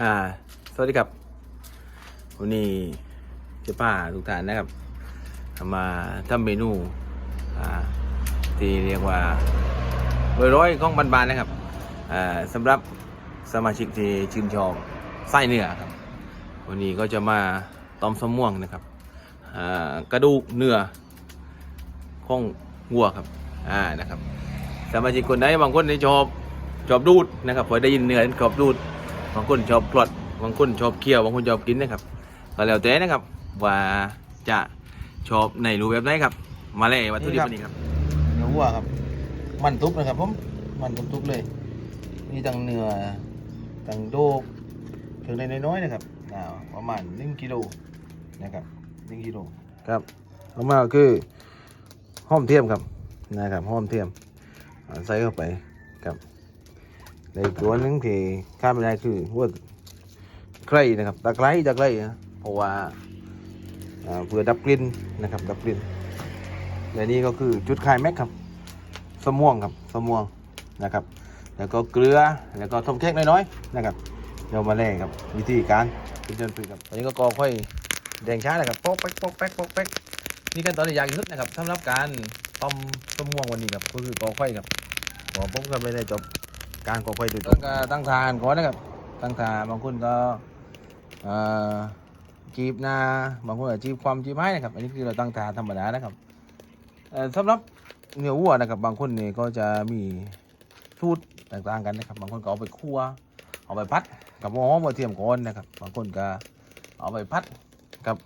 อ่า สวัสดีครับวันนี้เจะป้าทุกท่านนะครับมาทำเมนูอ่าที่เรียกว่าร้อยๆของบานๆนะครับอ่าสำหรับสมาชิกที่ชื่นชอบไส้เนื้อครับ วันนี้ก็จะมาต้มสมม่วงนะครับอ่ากระดูกเนื้อของวัวครับอ่านะครับสมาชิกคนไหนบางคนที่ชอบชอบดูดนะครับพอได้ยินเนื้อชอบดูด บางคนชอบกรดบางคนชอบเคี่ยวบางคนชอบกินนะครับก็แล้วแต่นะครับ ว่าจะชอบในรูปแบบไหนครับ มาเลยวัตถุดิบวันนี้ครับเนื้อวัวครับ มันทุบนะครับผมมันทุบๆเลยมีตั้งเนื้อตั้งโดกเครื่องในน้อยๆนะครับอ่าประมาณหนึ่งกิโลนะครับหนึ่งกิโลครับต่อมาก็คือหอมเทียมครับนะครับหอมเทียมอ่าใส่เข้าไปครับ ในตัวหนึงที่ข้ามไม่ได้คือหัวไครนะครับตะไคร้ตะไคร้นะเพราะว่าเพื่อดับกลิ่นนะครับดับกลิ่นและนี่ก็คือจุดคายแม็กครับสมม่วงครับสมม่วงนะครับ แล้วก็เกลือแล้วก็ต้มเค้กน้อยๆนะครับเดี๋ยวมาแล่ครับวิธีการเป็นจนฝึกครับตอนนี้ก็กอค่อยแดงช้าเลยครับโป๊กแป๊กโป๊กแป๊กป๊กแป๊กนี่ขั้นตอนที่ยากที่สุดนะครับสำหรับการต้มสมม่วงวันนี้ครับก็คือกอค่อยครับขอผมก็ไม่ได้จบ การกอค่อยโดยตรงก็ตั้งทานก่อนนะครับ ตั้งทานบางคนก็เอ่อจีบนาบางคนก็จีบความจีบให้นะครับ อันนี้คือเราตั้งทานธรรมดานะครับเอ่อสำหรับเนื้อวัวนะครับ บางคนเนี่ยก็จะมีสูตรต่างๆกันนะครับ บางคนก็เอาไปคั่วเอาไปพัดกับหม้อมาเทียมก่อนนะครับ บางคนก็เอาไปพัดกับ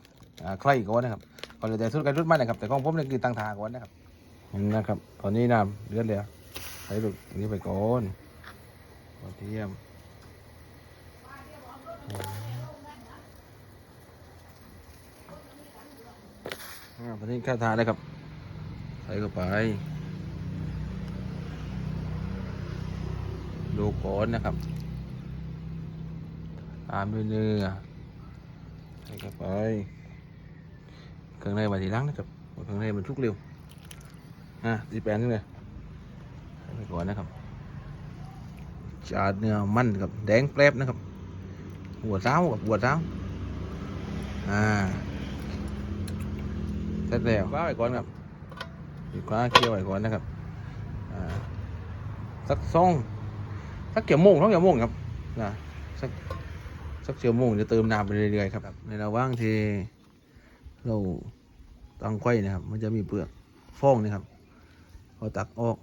อ่าไข่ก่อนนะครับก็เลยแต่สูตรกันรุ่นมันะครับ แต่ของผมเนี่ยคือตั้งทานก่อนนะครับ นะครับ ตอนนี้น้ำเดือดแล้วใส่ลูกอันนี้ไปก่อน กระเทียมอ่าตอนนี้ข้าทาเลยครับ ใส่เข้าไป ดูก่อนนะครับ ตามด้วยเนื้อ ใส่เข้าไป เครื่องในมาทีหลังนะครับเครื่องในมันชุกเร็วอะดีแปนนี่เลยใส่ไปก่อนนะครับ จาเนื้อมันกับแดงแปรบนะครับ หัวเท้ากับหัวเท้าอ่าเสร็จแล้วว้าไปก่อนครับดีกว่าเคี่ยวไว้ก่อนนะครับอ่าสักซองสักเกี่ยวโมงท้องเกี่ยวโมงครับนะสักสักเกี่ยวโมงจะเติมน้ำไปเรื่อยๆครับ ในระหว่างที่เราตั้งไข่นะครับ มันจะมีเปลือกฟองนะครับพอตักออก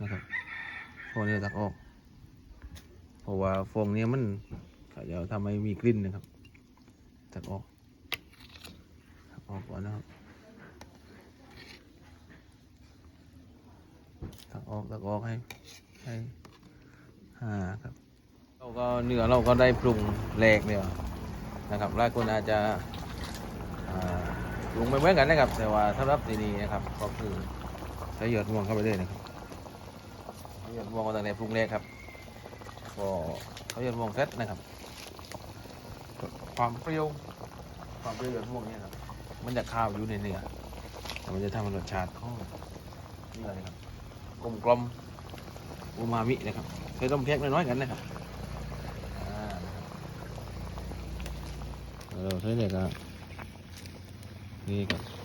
นะครับฟองนี้ตักออก เพราะว่าฟองเนี้มันก็จะทำให้มีกลิ่นนะครับตักออกตักออกก่อนนะครับตักออกตักออกให้ให้ห่าครับเราก็เนื้อเราก็ได้ปรุงแหลกเนี่ยนะครับหลายคนอาจจะปรุงไม่เหมือนกันนะครับ แต่ว่าสำหรับที่นี่นะครับ ก็คือใช้หยอดม่วงเข้าไปเลยนะครับหยอดม่วงมาตั้งแต่ปรุงแรกครับ ก็ใช้หยอดม่วงเสร็จนะครับ ความเปรี้ยวความเปรี้ยวหยอดม่วงเนี่ยครับมันจะข้าวอยู่ในเนื้อแต่มันจะทำให้รสชาติของเนื้อนะครับกลมกลมอูมามินะครับใช้ต้มแคกน้อยๆกันนะครับเราใช้เนี่ยครับนี่ครับ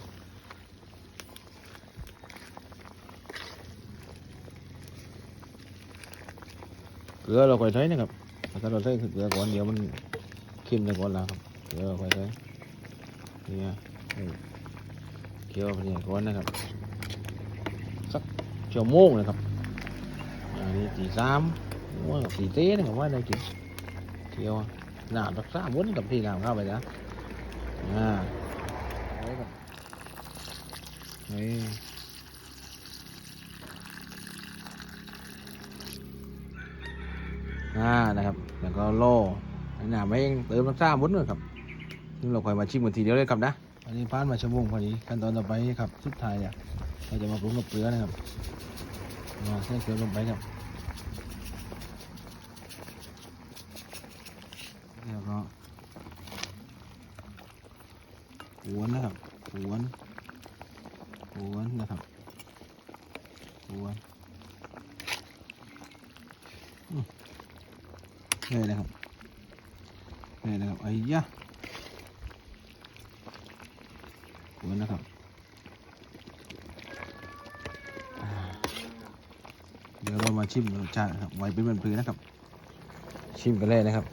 ลือเราค่อยใช้นะครับถ้าเราใช้เกลือก่อนเดี๋ยวมันเค็มไปก่อนแล้วครับเกลือเราค่อยใช้เนี่ยเคี่ยวไปเนี่ยก่อนนะครับสักชั่วโมงนะครับอันนี้ตีสามว่ากับตีเต้นะครับว่าได้กินเที่ยวหนารักษาวนกับที่น้ำเข้าไปนะอ่าเอาไว้ก่อนนี่อ่า นะครับ แล้วก็โล่ให้น้ำไม่เองเติมรักษาวนเลยครับนี่เราคอยมาชิมกันทีเดียวเลยครับนะอันนี้ผ่านมาชั่วโมงพอดีขั้นตอนต่อไปครับสุดท้ายเนี่ยเราจะมาปรุงกับเกลือนะครับมาใส่เกลือลงไปครับแล้วก็หวนนะครับหวนหวนนะครับหวน เลยนะครับนี่นะครับไอ้ยะขวนนะครับเดี๋ยวเรามาชิมรสชาติครับไว้เป็นบรรพือนะครับ ชิมกันเลยนะครับ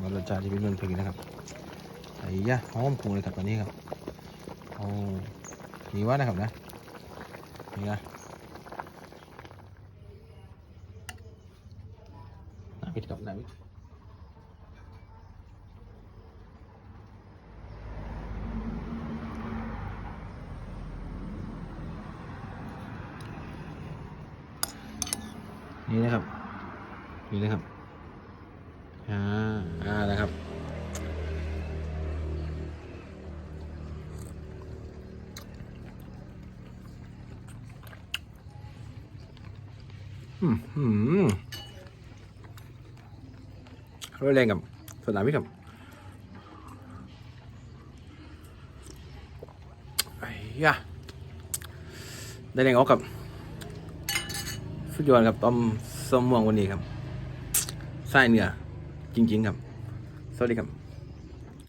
ว่ารสชาติจะเป็นบรรพือนนะครับไอ้ยะหอมคุ้งเลยครับตอนนี้ครับโอ้มีว่านะครับนะนี่นะน้ำพริ กับน้ำพริกนี่นะครับ นี่นะครับ อ่า อ่านะครับ อืมอืม ร้แรงกับสนามพิกับไอ้ยะได้แรงออกกับสุดยอดครับต้มส้มม่วงวันนี้ครับไส้เนื้อจริง ๆ ครับ สวัสดีครับ